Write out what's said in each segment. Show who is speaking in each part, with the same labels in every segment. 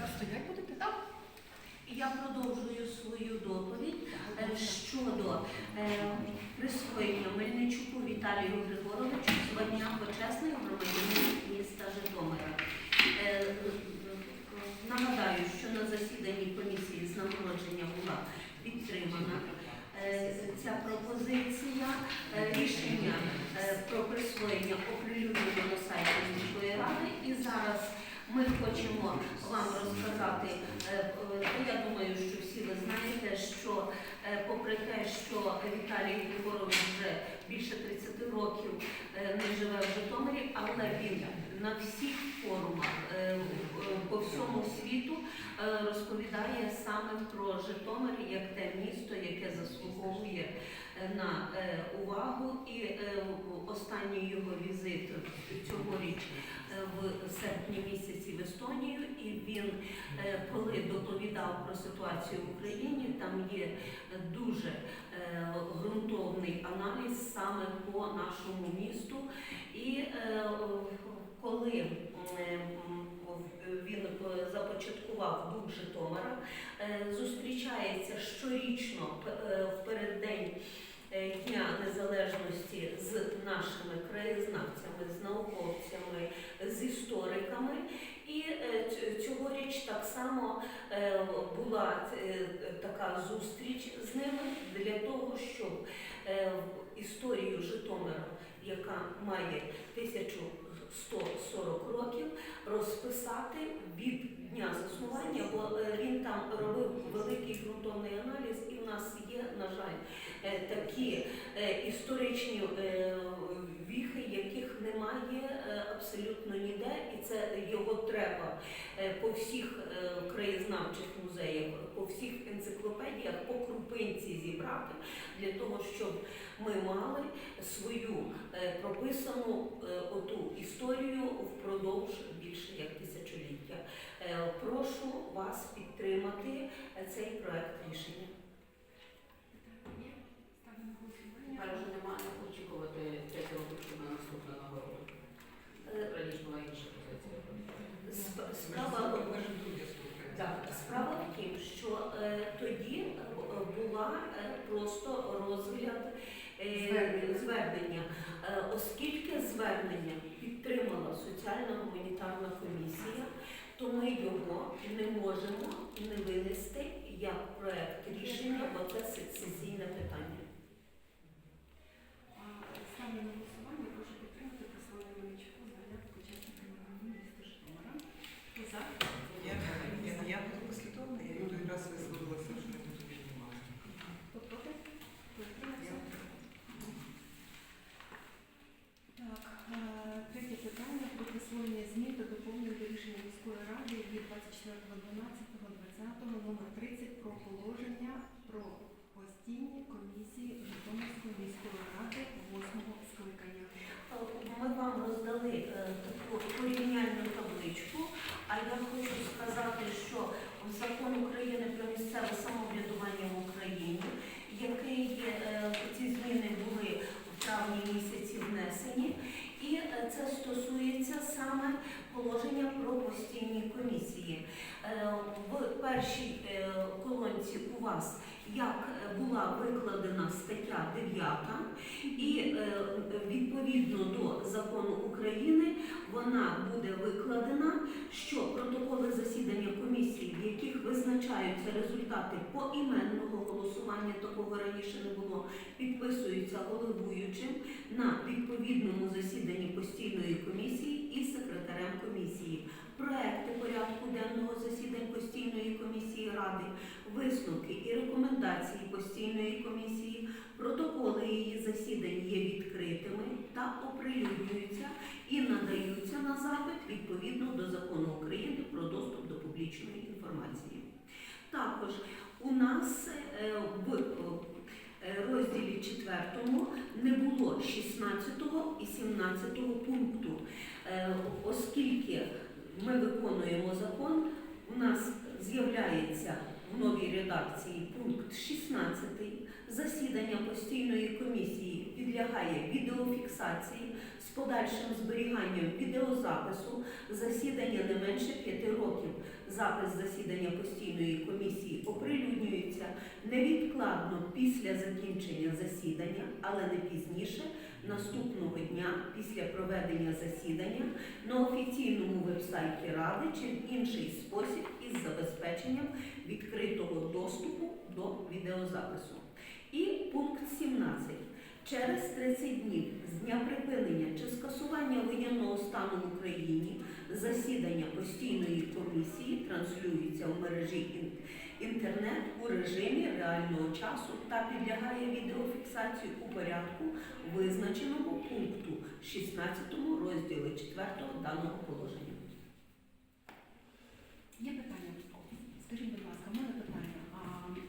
Speaker 1: так стоять будете?
Speaker 2: Так. Я продовжую свою доповідь е, щодо е, присвоєння Мельничуку Віталію Григоровичу звання почесний громадянин міста Житомира. Е, Нагадаю, що на засіданні комісії з нагородження була підтримана ця пропозиція. Рішення про присвоєння оприлюднено на сайті міської ради і зараз ми хочемо вам розказати, е, е, я думаю, що всі ви знаєте, що е, попри те, що Віталій Григорович вже більше 30 років не живе в Житомирі, але він на всіх форумах по всьому світу розповідає саме про Житомир як те місто, яке заслуговує на увагу. І останній його візит цьогоріч в серпні місяці в Естонію, і він, е, коли доповідав про ситуацію в Україні, там є дуже е, ґрунтовний аналіз саме по нашому місту. І е, коли він започаткував дух Житомира, зустрічається щорічно в переддень Дня Незалежності з нашими краєзнавцями, з науковцями, з істориками. І е, цьогоріч так само е, була е, така зустріч з ними для того, щоб е, історію Житомира, яка має 1140 років, розписати від дня заснування, бо е, він там робив великий ґрунтовний аналіз, і в нас є, на жаль, е, такі е, історичні е, віхи, яких немає е, абсолютно ніде, і це його треба е, по всіх е, краєзнавчих музеях, по всіх енциклопедіях, по крупинці зібрати для того, щоб ми мали свою е, прописану е, оту історію впродовж більше як тисячоліття. Е, Прошу вас підтримати е, цей проект рішення.
Speaker 1: Ставимо на
Speaker 3: вже немає очікувати 5 років, щоб на наступну нагороду. Раніше була інша позиція.
Speaker 2: Справа Так, справа в тім, що е, тоді е, була е, просто розгляд е,
Speaker 1: Звернення.
Speaker 2: Е, оскільки звернення підтримала соціальна гуманітарна комісія, то ми його не можемо не винести як проект рішення, бо це се- сесійне питання.
Speaker 1: А, Ставлю на голосування. Прошу підтримати присвоєння Мельничуку звання почесника громадянина міста Житомира. Хто за?
Speaker 4: Я, я, я буду послідовна, я той раз висловилася, що не буду піднімати.
Speaker 1: Хто проти? Хто утримався? Так, е, третє питання про присвоєння змін та доповнень до рішення міської ради від 24.12.20 номер 30 про положення про постійні комісії Житомирської міської ради 8 скликання.
Speaker 2: Ми роздали е, таку порівняльну табличку, а я хочу сказати, що закон України про місцеве самоврядування в Україні, який е, ці зміни були в травні місяці внесені, і е, це стосується саме положення про постійні комісії. В першій колонці у вас як е, була викладена стаття 9, і е, відповідно до закону України вона буде викладена, що протоколи засідання комісії, в яких визначаються результати поіменного голосування, такого раніше не було, підписуються головуючим на відповідному засіданні постійної комісії і секретарем комісії. Проекти порядку денного засідань постійної комісії ради, висновки і рекомендації постійної комісії Протоколи її засідань є відкритими та оприлюднюються і надаються на запит відповідно до закону України про доступ до публічної інформації. Також у нас е, в е, розділі 4 не було 16 і 17 пункту, Е, оскільки ми виконуємо закон, у нас з'являється в новій редакції пункт 16 засідання постійної комісії підлягає відеофіксації з подальшим зберіганням відеозапису засідання не менше п'яти років. Запис засідання постійної комісії оприлюднюється невідкладно після закінчення засідання, але не пізніше наступного після проведення засідання на офіційному вебсайті Ради чи в інший спосіб із забезпеченням відкритого доступу до відеозапису. І пункт 17. Через 30 днів з дня припинення чи скасування воєнного стану в Україні засідання постійної комісії транслюється в мережі ін- інтернет у режимі реального часу та підлягає відеофіксації у порядку, визначеному пункту 16 розділу 4 даного положення.
Speaker 1: Є питання? Скажіть, будь ласка, в мене питання. А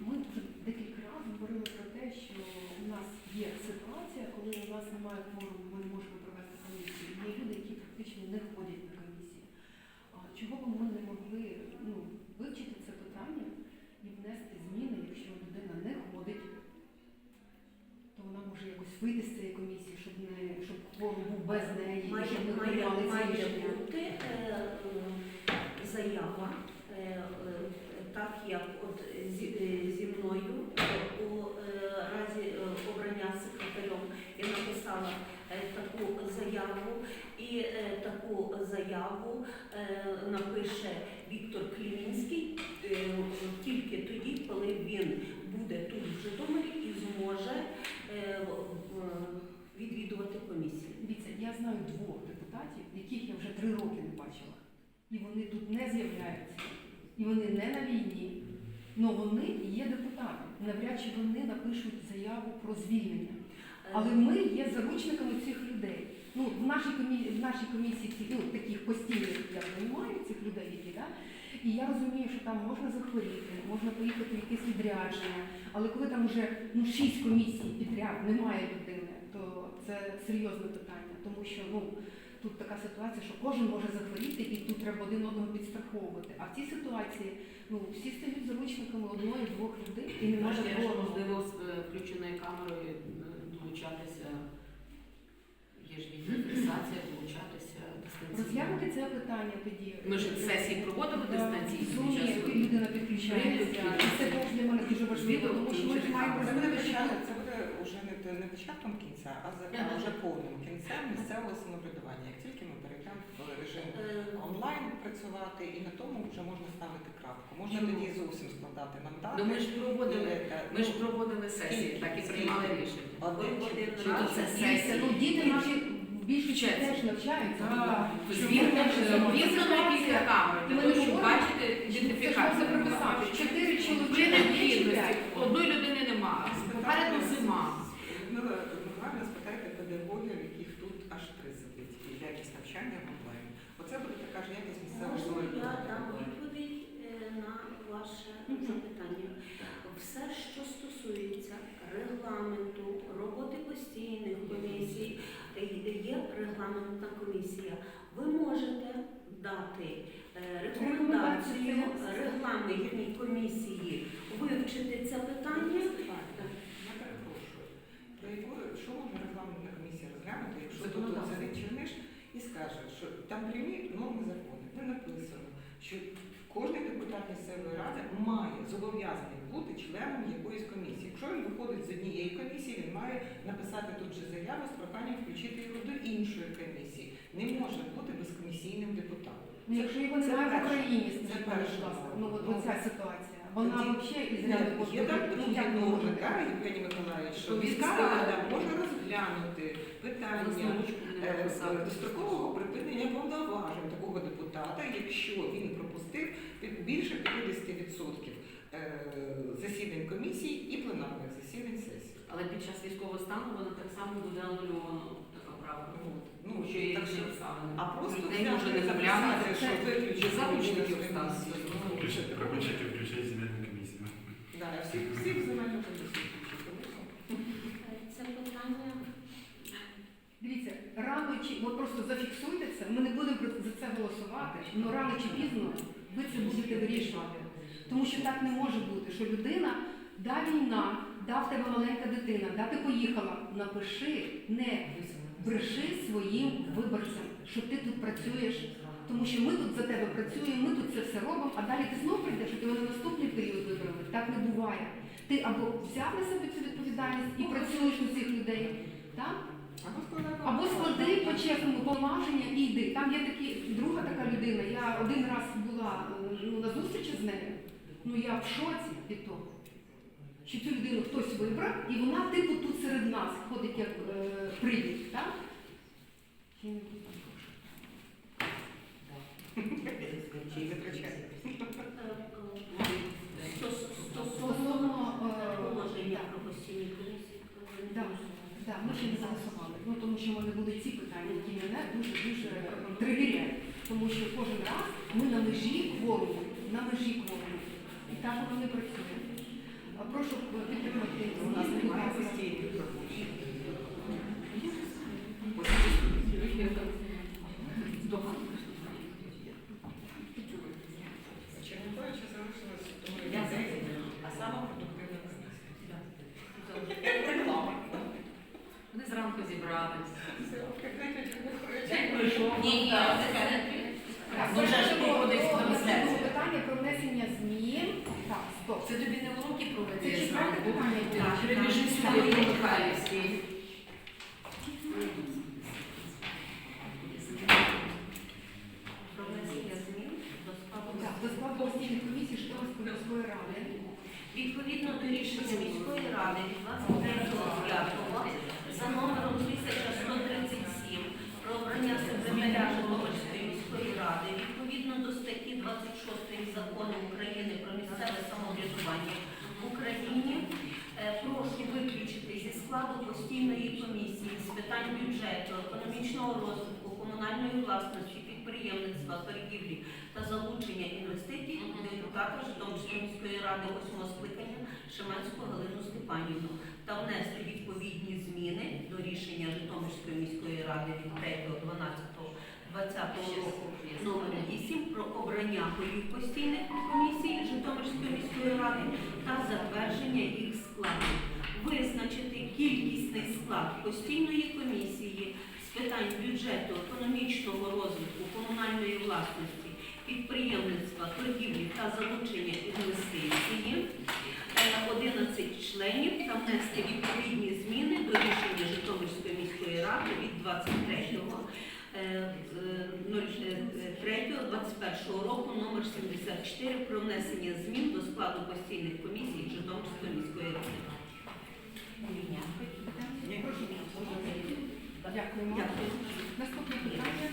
Speaker 1: ми вже декілька разів говорили про те, що у нас є ситуація, коли у нас немає кворуму, ми не можемо провести комісію. Є люди, які практично не ходять на комісії. А чого б ми не могли ну, вивчити це питання і внести зміни, якщо людина не ходить, то вона може якось вийти з цієї комісії, щоб не щоб кворум був без неї, і
Speaker 2: Має,
Speaker 1: рішення.
Speaker 2: бути е, е, заява, е, е, так як от зі, е, зі мною е, у е, разі е, обрання секретарем я написала е, таку заяву, і е, таку заяву е, напише Віктор Клімінський е, тільки тоді, коли він буде тут в Житомирі і зможе е, в- в- відвідувати комісію.
Speaker 1: Дивіться, я знаю двох депутатів, яких я вже три роки не бачила. І вони тут не з'являються. І вони не на війні. але вони є депутатами. Навряд чи вони напишуть заяву про звільнення. Але ми є заручниками цих людей. Ну, в нашій комісії, в нашій комісії ну, таких постійних я немає цих людей, які, да? І я розумію, що там можна захворіти, можна поїхати в якесь відрядження. Але коли там вже ну, шість комісій підряд немає людини, то це серйозне питання, тому що ну, тут така ситуація, що кожен може захворіти і тут треба один одного підстраховувати. А в цій ситуації ну, всі стають заручниками одної-двох людей і не може
Speaker 3: Можна, можливо з е, включеною камерою е, долучатися, є ж відеофіксація, долучатися дистанційно.
Speaker 1: Розглянути це питання тоді.
Speaker 3: Ми ж сесії проводили
Speaker 1: Да,
Speaker 3: дистанційно
Speaker 1: Зумі людина підключається. Це теж для мене дуже важливо, тому що ми ж маємо
Speaker 4: вже не, не початком кінця, а за а вже повним кінцем місцевого самоврядування. Як тільки ми перейдемо в режим
Speaker 2: Е,
Speaker 4: онлайн працювати, і на тому вже можна ставити крапку. Можна
Speaker 3: Чому?
Speaker 4: тоді зовсім складати мандати.
Speaker 3: Ну ми ж проводили,
Speaker 4: І, е,
Speaker 3: ми ж проводили сесії, так і приймали рішення.
Speaker 4: Один
Speaker 2: раз.
Speaker 3: сесії?
Speaker 1: ну діти наші
Speaker 3: Вчаться.
Speaker 1: теж навчаються.
Speaker 3: Звірно, звісно, на кілька камер,
Speaker 1: І
Speaker 3: для
Speaker 1: ми
Speaker 3: того,
Speaker 1: не
Speaker 3: щоб
Speaker 1: говоримо,
Speaker 3: бачити
Speaker 1: Це
Speaker 3: ідентифікацію.
Speaker 1: прописати. Чотири чоловіки.
Speaker 3: одної людини немає, попереду зима.
Speaker 4: Людмила Михайлівна, спитайте педагогів, яких тут аж три сидить, і якість навчання в онлайн. Ж якість місцевого
Speaker 2: Можна я дам відповідь е, на ваше запитання? Все, що стосується регламенту, роботи постійних комісій, е, є регламентна комісія. Ви можете дати е, рекомендацію регламентній комісії вивчити це питання.
Speaker 4: Я перепрошую. Про яку що може регламентна комісія розглянути, якщо тут
Speaker 3: Законодавство.
Speaker 4: сидить Черниш і скаже, що там прямі норми закону, де написано, що кожен депутат місцевої ради має зобов'язаний бути членом якоїсь комісії. Якщо він виходить з однієї комісії, він має написати тут же заяву з проханням включити його до іншої комісії. Не може бути безкомісійним депутатом.
Speaker 1: Ну, якщо його немає в. Україні,
Speaker 4: Це
Speaker 1: ласка, ну от
Speaker 4: Ну,
Speaker 1: оця ситуація. Вона взагалі із
Speaker 4: Є, там
Speaker 1: ну,
Speaker 4: так, Євгеній Миколаївич, що міська рада може розглянути питання е, дострокового припинення повноважень такого депутата, якщо він пропустив більше 50% е, засідань комісій і пленарних засідань сесії.
Speaker 3: Але під час військового стану воно так само буде анульовано таке право.
Speaker 4: От.
Speaker 3: Ну, що
Speaker 4: так
Speaker 3: інші
Speaker 4: що-
Speaker 3: обставини.
Speaker 4: А просто
Speaker 3: Людей може не заглянути,
Speaker 4: записати, що
Speaker 3: чи
Speaker 4: виключити
Speaker 3: заручників ставити.
Speaker 5: Включайте, пропочати включати земельну комісію.
Speaker 4: Да, всі, всі земельну комісію.
Speaker 2: Е, Це питання
Speaker 1: Дивіться, рано чи от просто зафіксуйте це. Ми не будемо за це голосувати, але рано чи пізно ви це будете вирішувати. Тому що так не може бути, що людина, да війна, да, в тебе маленька дитина, да, ти поїхала, напиши, не бреши своїм виборцям, що ти тут працюєш, тому що ми тут за тебе працюємо, ми тут це все робимо, а далі ти знову прийдеш, і ти на наступний період вибрали. Так не буває. Ти або взяв на себе цю відповідальність і працюєш на цих людей, так?
Speaker 4: Або
Speaker 1: склади по-чесному повноваження і йди. Там є такі, друга така людина. Я один раз була ну, на зустрічі з нею. Ну я в шоці від того, що цю людину хтось вибрав, і вона типу тут серед нас ходить як е, привід, так? Е, так. ми ще не голосували. Ну тому що в мене були ці питання, які мене дуже дуже тригерять. Тому що кожен раз ми на межі кворуму, на межі кворуму. Так воно не працює. А Прошу підтримати
Speaker 4: У нас немає постійних робочих. А саме продуктивна Реклама.
Speaker 3: Вони зранку зібрались.
Speaker 2: Ні, ні, це
Speaker 1: Так,
Speaker 3: Дуже ж
Speaker 1: переходимо
Speaker 3: приходить
Speaker 1: до
Speaker 3: в комісаріат.
Speaker 1: наступного питання про внесення змін. Так, стоп.
Speaker 3: Це тобі не уроки
Speaker 1: Це
Speaker 3: проведеш
Speaker 1: Це
Speaker 3: зранку.
Speaker 1: питання.
Speaker 3: Так, Прибіжи сюди Михайлівський.
Speaker 2: Про внесення змін до складу
Speaker 1: Так, до складу постійної комісії Житомирської міської ради.
Speaker 2: Відповідно до рішення міської ради від 23.05 за номером 1137 про обрання секретаря Житомирської міської ради, відповідно до статті 26 закону України про місцеве самоврядування в Україні, е, прошу виключити зі складу постійної комісії з питань бюджету, економічного розвитку, комунальної власності, підприємництва, торгівлі та залучення інвестицій депутата Житомирської міської ради 8 скликання Шиманську Галину Степанівну та внести відповідні зміни до рішення Житомирської міської ради від 3.12.20 року номер 8 про обрання голів постійних комісій Житомирської міської ради та затвердження їх складу. Визначити кількісний склад постійної комісії з питань бюджету, економічного розвитку, комунальної власності, підприємництва, торгівлі та залучення інвестиції. Е, 11 членів та внести відповідні зміни до рішення Житомирської міської ради від 23.03.21 року номер 74 про внесення змін до складу постійних комісій Житомирської міської ради.
Speaker 1: Дякуємо.
Speaker 2: Дякую.
Speaker 1: Наступне питання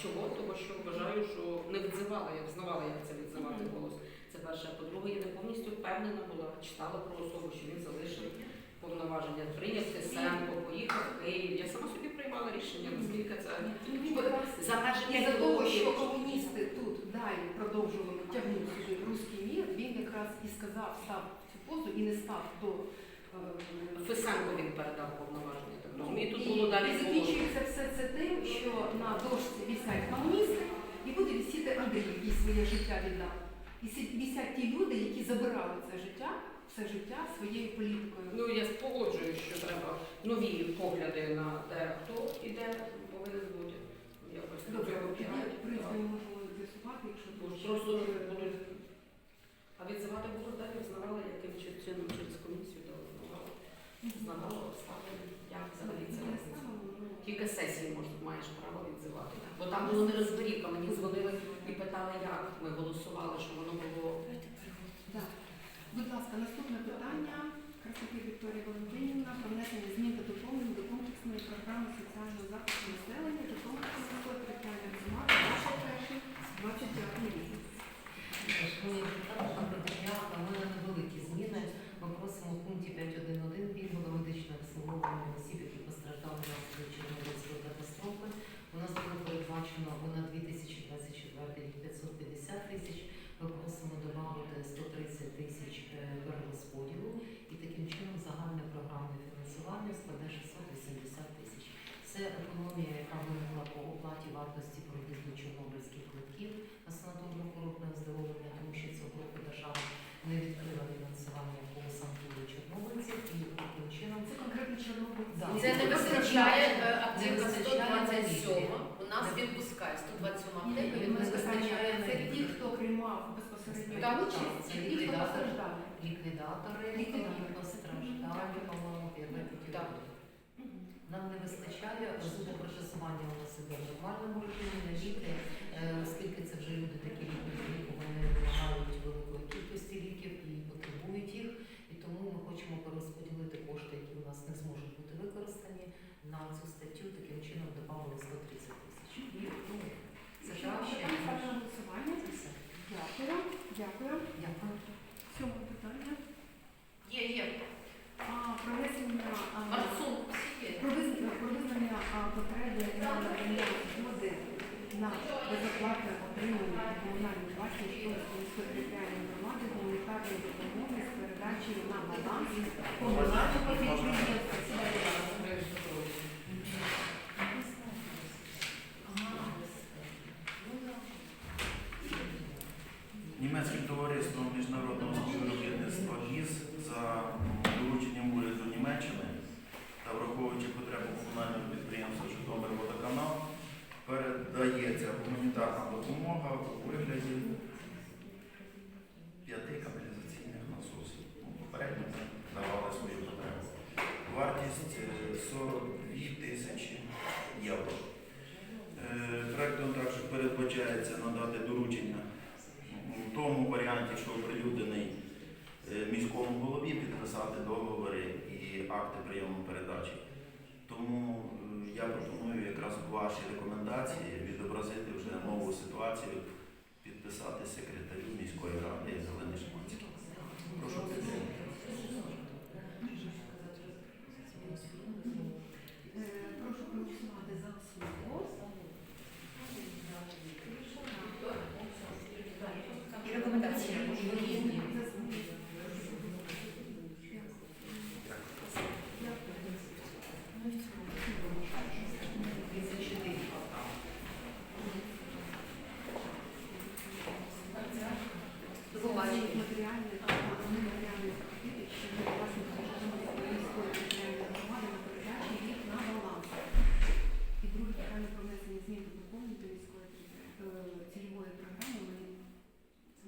Speaker 1: чого?
Speaker 3: Тому що вважаю, що не відзивала, я взнавала, як це відзивати голос. Це перше. По-друге, я не повністю впевнена була, читала про особу, що він залишив повноваження, прийняв Тисенко, поїхав в Київ. Я сама собі приймала рішення, наскільки це
Speaker 1: за за того,
Speaker 3: що комуністи
Speaker 1: тут далі
Speaker 3: продовжували
Speaker 1: тягнути сюди руський мір, він якраз і сказав, став цю позу і не став до е,
Speaker 3: Фесенко він передав повноваження розумію. Тут було далі
Speaker 1: і закінчується все це тим, що на дошці вісять комуністи, і буде висіти Андрій, який своє життя віддав. І вісять ті люди, які забирали це життя, все життя своєю політикою.
Speaker 3: Ну я погоджуюсь, що треба нові погляди на те, хто і де повинен бути. Якось
Speaker 1: Добре, принципі, ми можемо з'ясувати, якщо буде
Speaker 3: Просто будуть. А відзивати будуть далі, знавали, яким чи- чином через комісію то знавали. Як взагалі це
Speaker 1: ну,
Speaker 3: Тільки сесії можна, маєш право відзивати. Бо там було нерозберіка, мені дзвонили і питали, як ми голосували, що воно було.
Speaker 1: Так. Будь ласка, наступне питання. Красоти Вікторія Валентинівна про внесення змін та доповнень до комплексної програми соціального захисту населення Житомирської міської територіальної громади 21-25 рік.
Speaker 6: Шановні депутати, дня. У невеликі зміни. Ми просимо в пункті 5.1.1 пільгове осіб, які постраждали внаслідок Чорнобильської катастрофи. У нас було передбачено на 2024 рік 550 тисяч. Ми просимо додати 130 тисяч е, перерозподілу і таким чином загальне програмне фінансування складе 680 тисяч. Це економія, яка виникла по оплаті вартості проїзду чорнобильських квитків на санаторно-курортне оздоровлення, тому що цього року держава не відкрила фінансування по санаторію чорнобильців і таким чином
Speaker 1: Це конкретно Чорнобиль.
Speaker 6: Да.
Speaker 7: Це не вистачає е,
Speaker 6: Не
Speaker 7: аптека
Speaker 6: вистачає
Speaker 7: 127.
Speaker 6: на
Speaker 7: У нас
Speaker 6: Не-
Speaker 7: відпускає 127
Speaker 1: Ні,
Speaker 7: аптек,
Speaker 1: ні,
Speaker 7: він
Speaker 1: ми
Speaker 7: не вистачає
Speaker 1: питання,
Speaker 7: на
Speaker 1: Це ті, хто приймав безпосередньо
Speaker 6: Так,
Speaker 1: участь,
Speaker 6: це
Speaker 1: і ті, хто
Speaker 6: ліквідатор.
Speaker 1: постраждали.
Speaker 6: Ліквідатори,
Speaker 1: Ліквідатори.
Speaker 6: які по-моєму, первої
Speaker 7: Так.
Speaker 6: Нам не вистачає зубопротезування у нас іде в нормальному режимі на ліки, е, оскільки це вже люди такі віку, вони вимагають великої кількості ліків і потребують їх. І тому ми хочемо перерозподілити кошти, які у нас не зможуть бути використані на цю статтю. Таким чином додали 130 тисяч. Ну, Це краще.
Speaker 1: Дякую. Дякую.
Speaker 7: Є, є.
Speaker 1: Про визнання, потреби на згоди на безоплатне отримання комунальної власності міської територіальної громади гуманітарної допомоги з передачею на баланс комунального підприємства.
Speaker 8: Передбачається надати доручення у тому варіанті, що оприлюднений е, міському голові, підписати договори і акти прийому передачі. Тому е, я пропоную якраз в вашій рекомендації відобразити вже нову ситуацію, підписати секретарю міської ради Галини Шиманській. Прошу підтримати.
Speaker 1: Е, Прошу проголосувати за основу.
Speaker 7: І рекомендації.
Speaker 1: До побачення. Матеріальний та нематеріальний пакет, що є власником Житомирської міської територіальної громади на передачі їх на баланс. І друге питання про внесення змін до доповнень до міської територіальної е, цільової програми «Муні-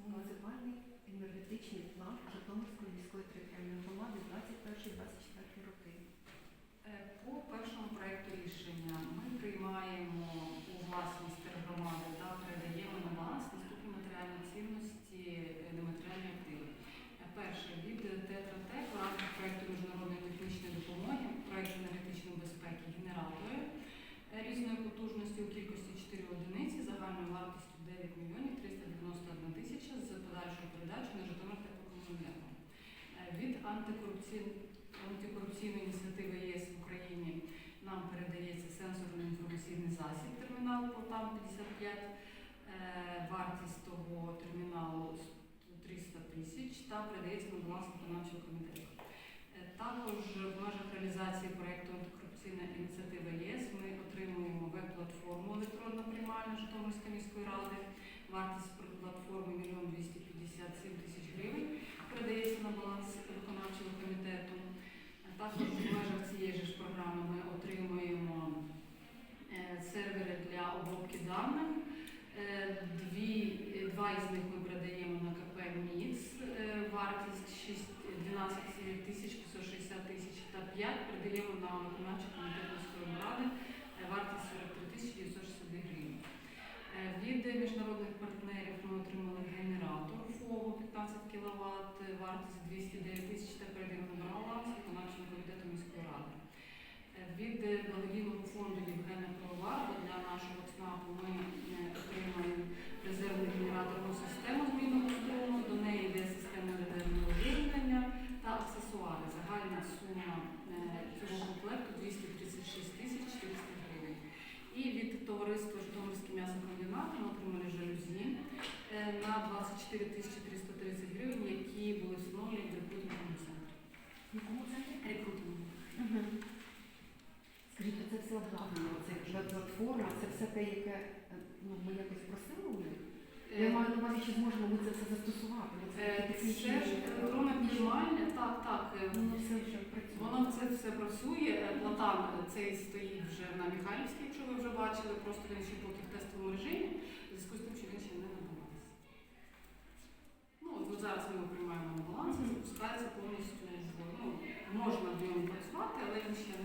Speaker 1: муніципальний енергетичний план Житомирської міської територіальної громади 21-24 роки.
Speaker 9: Е, По першому проекту рішення ми приймаємо у власність тергромади та передаємо на баланс наступні матеріальні цінності е, нематеріальні активи. Е, Перше від ТТТ в рамках проекту міжнародної технічної допомоги, проекту енергетичної безпеки генератори е, різної потужності у кількості 4 одиниці загальною вартістю 9 мільйонів 391 тисяча з подальшою передачею на Житомир теплокомуненерго. Е, Від антикорупційної антикорупційної ініціативи ЄС в Україні нам передається сенсорний інформаційний засіб термінал Полтава 55. Е, Вартість того терміналу 300 тисяч та передається на баланс виконавчого комітету. Е, Також в межах реалізації проєкту антикорупційна ініціатива ЄС ми отримуємо веб-платформу електронна приймальна Житомирської міської ради. Вартість платформи 1 257 тисяч гривень передається на баланс виконавчого комітету. Е, Також в межах цієї ж програми ми сервери для обробки даних. Е, Дві, е, два із них ми передаємо на КП МІЦ, е, вартість 6, 12 тисяч 560 тисяч та 5 передаємо на виконавчий комітет міської ради, вартість 43 тисячі 962 гривень. Від міжнародних партнерів ми отримали генератор ФОГу 15 кВт, вартість 209 тисяч та передаємо на баланс виконавчого комітету міської ради. Е, Від е, благодійного фонду Євгена Пивоварова для нашого ЦНАПу ми е, отримаємо резервну генераторну систему змінного струму, до неї йде система резервного об'єднання та аксесуари. Загальна сума е, цього комплекту 236 тисяч 400 гривень. І від товариства Житомирський м'ясокомбінат ми отримали жалюзі е, на 24 тисячі
Speaker 1: Це все обладнання, це це все те, яке е, ну, ми якось просили у них? Я маю на увазі, чи зможемо ми це все застосувати? Це
Speaker 9: Е, ж електронне піднімальне, так, так. е,
Speaker 1: Воно все вже працює.
Speaker 9: Воно це все працює. Е, Платан е, цей стоїть вже на Михайлівській, якщо ви вже бачили, просто він ще поки в тестовому режимі, в зв'язку з тим, що він ще не на балансі. Ну, от зараз ми його приймаємо на баланс, запускається повністю. Ну, можна в ньому працювати, але він ще не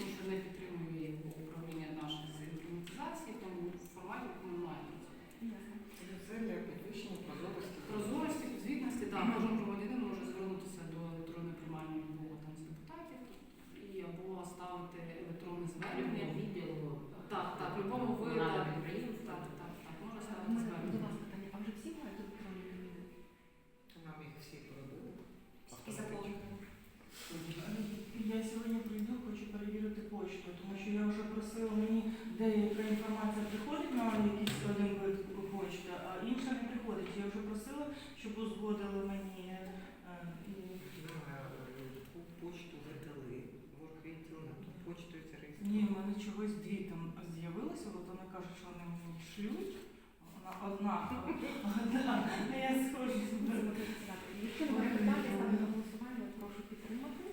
Speaker 10: Я вже просила, щоб узгодили мені. е, і
Speaker 4: е, ту почту видали. На ту почту зареєстрували.
Speaker 10: Ні, в мене чогось дві там з'явилося, от вони кажуть, що вони мені шлють. Вона одна. Я схожу.
Speaker 1: Якщо немає питання, ставлю на голосування, прошу підтримати.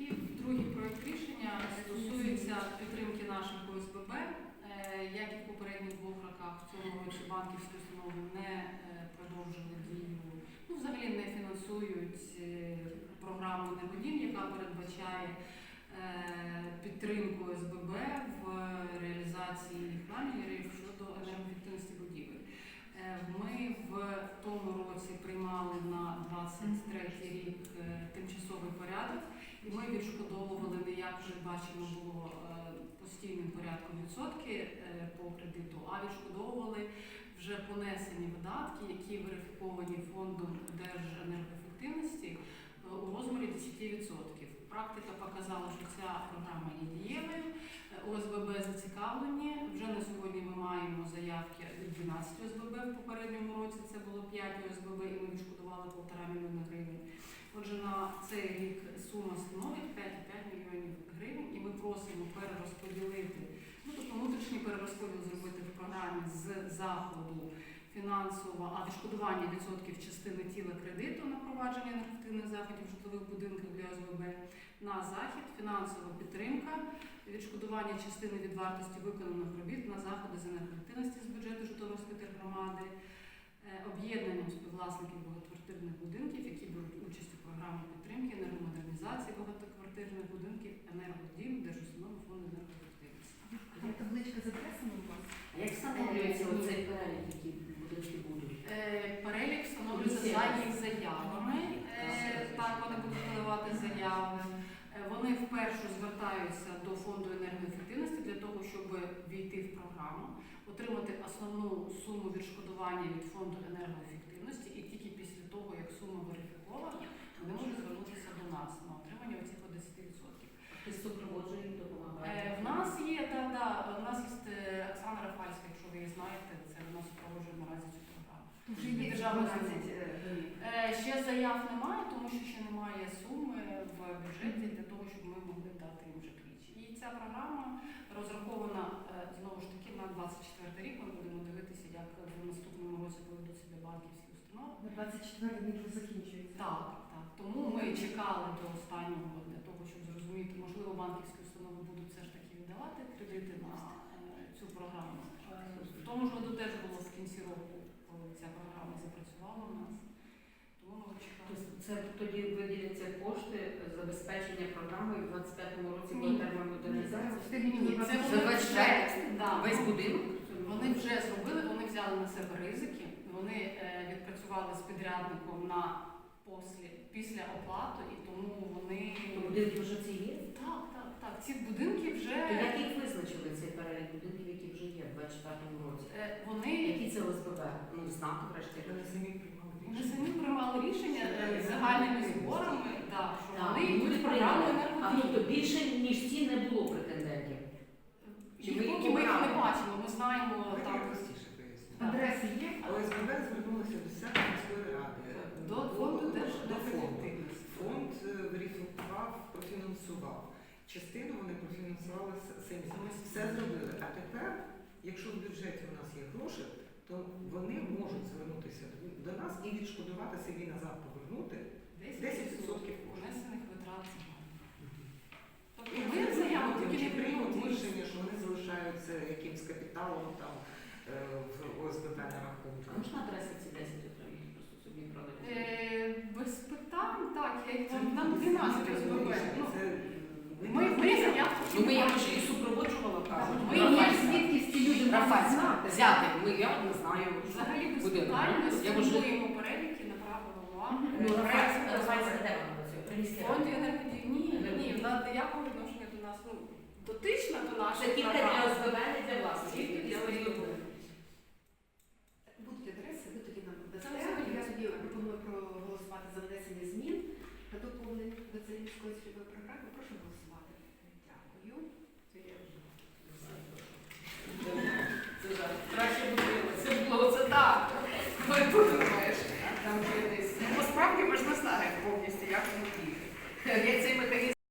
Speaker 9: І другий проект рішення стосується підтримки наших ОСББ. Е, Як і в попередніх двох роках, в цьому році банківські установи не е, продовжили дію, ну взагалі не фінансують е, програму «Небодім», яка передбачає е, підтримку ОСББ в реалізації їх намірів щодо енергоефективності будівель. Ми в тому році приймали на 23 рік тимчасовий порядок, і ми відшкодовували не як вже бачимо було постійним порядком відсотки по кредиту, а відшкодовували вже понесені видатки, які верифіковані фондом держенергоефективності е, у розмірі 10%. Практика показала, що ця програма є дієвою. Е, ОСББ зацікавлені. Вже на сьогодні ми маємо заявки від 12 ОСББ. В попередньому році це було 5 ОСББ, і ми відшкодували 1,5 мільйона гривень. Отже, на цей рік сума становить 5,5 мільйонів гривень, і ми просимо перерозподілити, ну тобто внутрішній перерозподіл зробити програмі з заходу фінансово, а відшкодування відсотків частини тіла кредиту на провадження енергоефективних заходів житлових будинках для ОСББ на захід, фінансова підтримка, відшкодування частини від вартості виконаних робіт на заходи з енергоефективності з бюджету Житомирської тергромади, е, об'єднанням співвласників багатоквартирних будинків, які беруть участь у програмі підтримки енергомодернізації багатоквартирних будинків енергодім Держустанови фонду енергоефективності.
Speaker 1: Табличка з адресами у вас?
Speaker 6: Як встановлюється оцей перелік, які будинки будуть?
Speaker 9: Е, Перелік встановлюється за їх заявами. Е, Так, вони будуть подавати заяви. Е, Вони вперше звертаються до фонду енергоефективності для того, щоб війти в програму, отримати основну суму відшкодування від фонду енергоефективності, і тільки після того, як сума верифікована, вони можуть звернутися В нас є, да, да, в нас є е, Оксана Рафальська, якщо ви її знаєте, це в нас супроводжує наразі цю програму.
Speaker 1: Вже державна е,
Speaker 9: е, Ще заяв немає, тому що ще немає суми в бюджеті для того, щоб ми могли дати їм вже ключ. І ця програма розрахована знову ж таки на 24 рік. Ми будемо дивитися, як в наступному році поведуть себе банківські установи.
Speaker 1: На 24 рік закінчується.
Speaker 9: Так, так. Тому ми чекали до останнього для того, щоб зрозуміти, можливо, банківські віддавати на цю програму. Е, В тому ж году теж було в кінці року, коли ця програма запрацювала у нас. Тому ми чекали.
Speaker 3: Тобто Це тоді виділяться кошти забезпечення програми в 25-му році
Speaker 9: Ні.
Speaker 3: буде термін модернізації.
Speaker 9: Ні, це
Speaker 3: За
Speaker 9: вони
Speaker 3: 24
Speaker 9: вже- да,
Speaker 3: Весь будинок?
Speaker 9: Вони вже зробили, вони взяли на себе ризики, вони е, відпрацювали з підрядником на послі, після оплати, і тому вони
Speaker 3: Будинки вже ці є?
Speaker 9: так, так, так. Ці будинки вже
Speaker 3: То як їх визначили цей перелік будинків, які вже є в 24-му році?
Speaker 9: е, вони,
Speaker 3: Які це ОСББ? Ну, знак, врешті.
Speaker 4: Вони самі приймали
Speaker 9: вони
Speaker 4: рішення.
Speaker 9: самі приймали рішення е, загальними зборами, да, що
Speaker 3: Так,
Speaker 9: вони йдуть програмою
Speaker 3: А
Speaker 9: енергодії.
Speaker 3: тобто більше, ніж ці не було претендентів? Чи
Speaker 9: Їх поки
Speaker 3: їх
Speaker 9: ми їх не бачимо, ми знаємо
Speaker 4: Давайте простіше поясню.
Speaker 1: Адреси є?
Speaker 4: ОСББ звернулося до себе міської ради.
Speaker 9: До фонду теж
Speaker 4: до фонду. Фонд е, верифікував, профінансував. Частину вони профінансували самі. Все зробили. А тепер, якщо в бюджеті у нас є гроші, то вони можуть звернутися до нас і відшкодувати собі назад повернути 10%
Speaker 9: унесених витрат. Тобто
Speaker 4: І
Speaker 9: ми заяву тільки
Speaker 4: чи
Speaker 9: не
Speaker 4: приймуть
Speaker 9: приймуть
Speaker 4: рішення, що вони залишаються якимсь капіталом там е, в ОСББ на рахунку.
Speaker 3: Можна адреси ці 10 отримати? Просто собі проаналізувати.
Speaker 9: Е, Без питань, так, я їх вам нам 12 СББ. Ну,
Speaker 4: Це
Speaker 9: Ми, ми заявку
Speaker 3: Ну, ми я ж і супроводжувала кажуть.
Speaker 1: Ви є звідкись ці люди мають
Speaker 3: Рафальська.
Speaker 1: знати.
Speaker 3: Взяти. Ми, я не знаю.
Speaker 9: взагалі без
Speaker 3: Будинок.
Speaker 9: питань, ми
Speaker 3: Я вже-
Speaker 9: створюємо переліки, направимо вам.
Speaker 3: Ну,
Speaker 9: Е,
Speaker 3: Рафальська,
Speaker 9: проект
Speaker 3: Рафальська де вона працює? Приміська
Speaker 9: Фонд енергодії. Ні, ні, вона ніякого відношення до нас. Ну, дотична до
Speaker 3: Це
Speaker 9: нашої
Speaker 3: тільки для. ОСББ, не для власників.
Speaker 9: Тільки для ОСББ.
Speaker 1: Будуть адреси, ви тоді нам
Speaker 9: Це
Speaker 1: дасте. Я тоді пропоную проголосувати за внесення змін та доповнень до цієї міської цільової програми. Прошу голосувати. Дякую.
Speaker 3: Це. Це жарт. Краще було. Це було це так. Ми подумаєш. Ну, Насправді ми ж не знаємо повністю, як не цей механізм